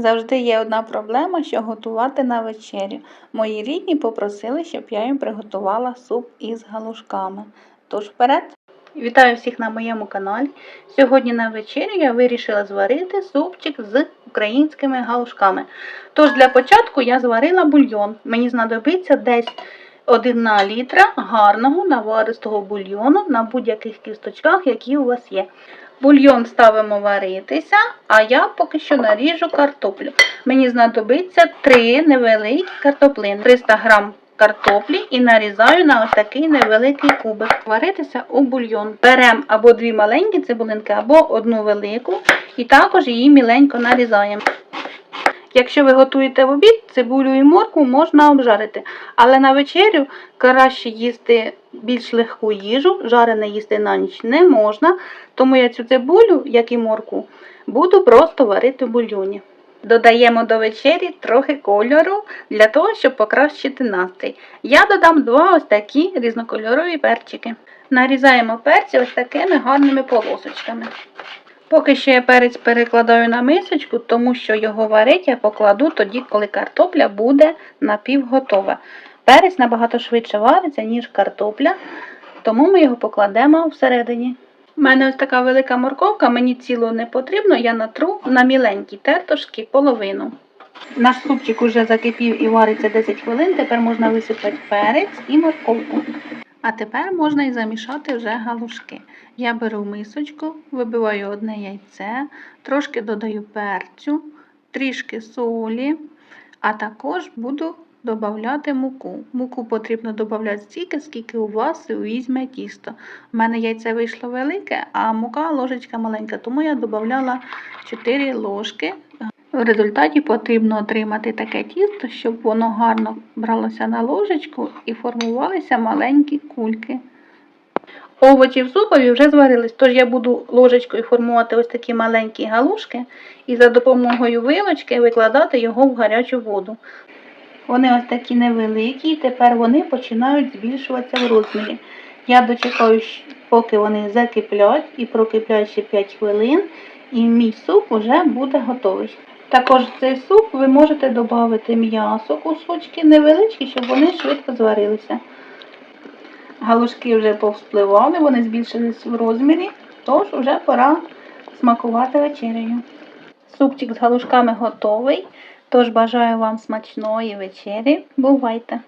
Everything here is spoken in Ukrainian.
Завжди є одна проблема, що готувати на вечерю. Мої рідні попросили, щоб я їм приготувала суп із галушками. Тож вперед! Вітаю всіх на моєму каналі. Сьогодні на вечерю я вирішила зварити супчик з українськими галушками. Тож для початку я зварила бульйон. Мені знадобиться десь 1 літра гарного наваристого бульйону на будь-яких кісточках, які у вас є. Бульйон ставимо варитися, а я поки що наріжу картоплю. Мені знадобиться 3 невеликі картоплини, 300 грам картоплі і нарізаю на ось такий невеликий кубик. Варитися у бульйон. Беремо або дві маленькі цибулинки, або одну велику, і також її міленько нарізаємо. Якщо ви готуєте в обід, цибулю і моркву можна обжарити, але на вечерю краще їсти більш легку їжу, жарене їсти на ніч не можна, тому я цю цибулю, як і моркву, буду просто варити в бульйоні. Додаємо до вечері трохи кольору для того, щоб покращити настрій. Я додам два ось такі різнокольорові перчики. Нарізаємо перці ось такими гарними полосочками. Поки що я перець перекладаю на мисочку, тому що його варить я покладу тоді, коли картопля буде напівготова. Перець набагато швидше вариться, ніж картопля, тому ми його покладемо всередині. У мене ось така велика морковка, мені цілу не потрібно, я натру на міленькі тертошки половину. Наш супчик уже закипів і вариться 10 хвилин, тепер можна висипати перець і морковку. А тепер можна і замішати вже галушки. Я беру мисочку, вибиваю одне яйце, трошки додаю перцю, трішки солі, а також буду додати муку. Муку потрібно додати стільки, скільки у вас візьме тісто. У мене яйце вийшло велике, а мука ложечка маленька, тому я додавала 4 ложки. В результаті потрібно отримати таке тісто, щоб воно гарно бралося на ложечку і формувалися маленькі кульки. Овочі в супові вже зварились, тож я буду ложечкою формувати ось такі маленькі галушки і за допомогою вилочки викладати його в гарячу воду. Вони ось такі невеликі, і тепер вони починають збільшуватися в розмірі. Я дочекаю, поки вони закиплять і прокиплять ще 5 хвилин, і мій суп вже буде готовий. Також в цей суп ви можете додати м'ясо, кусочки невеличкі, щоб вони швидко зварилися. Галушки вже повспливали, вони збільшились в розмірі, тож вже пора смакувати вечерею. Супчик з галушками готовий, тож бажаю вам смачної вечері. Бувайте!